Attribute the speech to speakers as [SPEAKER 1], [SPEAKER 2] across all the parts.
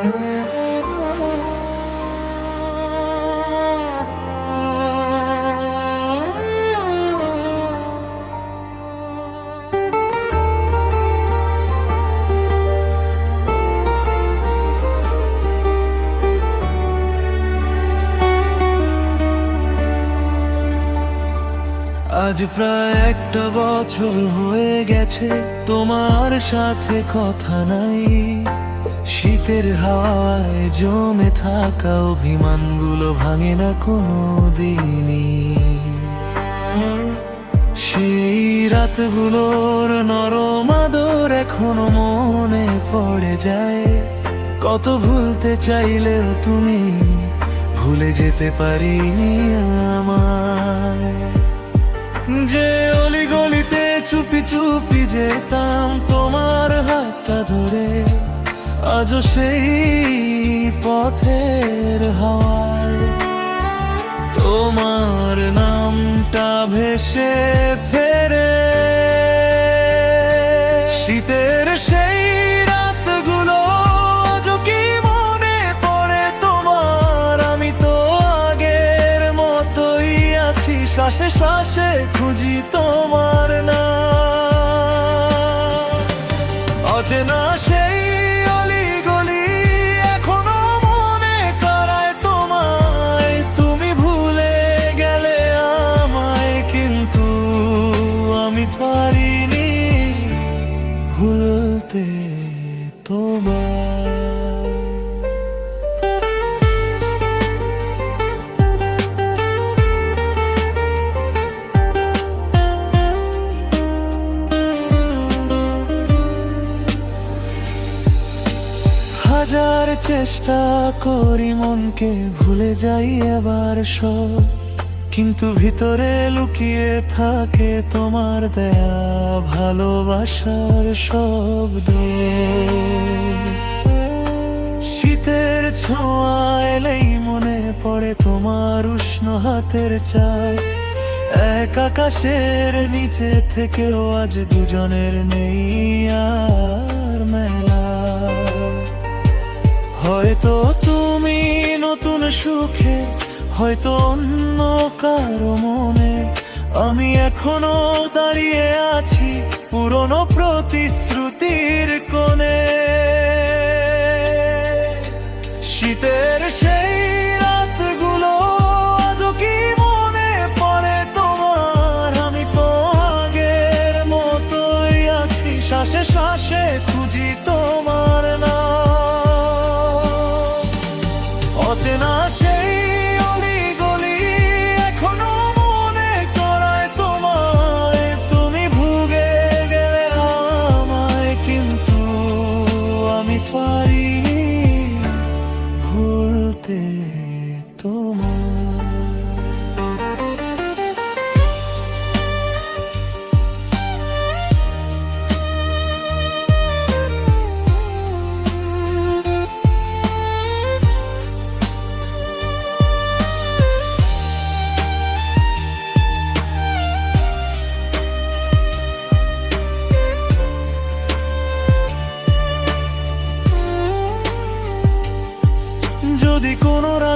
[SPEAKER 1] আজ প্রায় একটা বছর হয়ে গেছে তোমার সাথে কথা নাই। শীতের হাওয়ায় জমে থাকা অভিমানগুলো ভাঙে না কোনো দিনই সেই রাতগুলোর নরম আদর এখনও মনে পড়ে যায়। কত ভুলতে চাইলেও তুমি ভুলে যেতে পারিনি আমায়। যে অলি গলিতে চুপি চুপি যেতাম আজও সেই পথের হাওয়ায় তোমার নামটা ভেসে ফেরে। শীতের সেই রাতগুলো আজও কি মনে পড়ে তোমার? আমি তো আগের মতোই আছি, শ্বাসে শ্বাসে খুঁজি তোমার হাজার চেষ্টা করি মনকে ভুলে যাই এবার সব। কিন্তু ভিতরে লুকিয়ে থাকে তোমার দেয়া, ভালোবাসার শব্দ। ছোঁয়া মনে পড়ে তোমার উষ্ণ হাতের চায় এক আকাশের নিচে থেকেও আজ দুজনের নেই আর মেলা। হয়তো তুমি নতুন সুখে, হয়তো অন্য কারও মনে। আমি এখনও দাঁড়িয়ে আছি পুরনো প্রতিশ্রুতির কোণে। সেই অলিগলি এখনও মনে তোমায়। তুমি ভুগে গেলে আমায় কিন্তু আমি পারিনি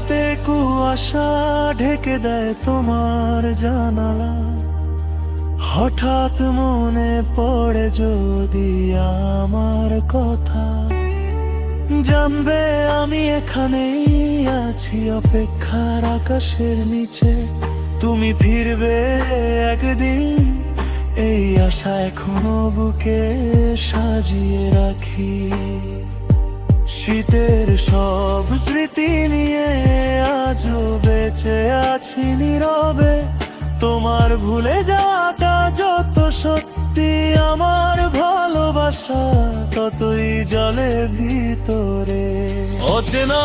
[SPEAKER 1] রাতে কুয়াশা ঢেকে দেয় তোমার জানালা। হঠাৎ মনে পড়ে যদি আমার কথা। জানবে আমি এখানেই আছি অপেক্ষার আকাশের নিচে। তুমি ফিরবে একদিন, এই আশা এখনও বুকে সাজিয়ে রাখি। শীতের সব স্মৃতি নিয়ে আজও বেঁচে আছি নীরবে। তোমার ভুলে যাওয়াটা যত সত্যি, আমার ভালোবাসা ততই জলে ভিতরে। অচেনা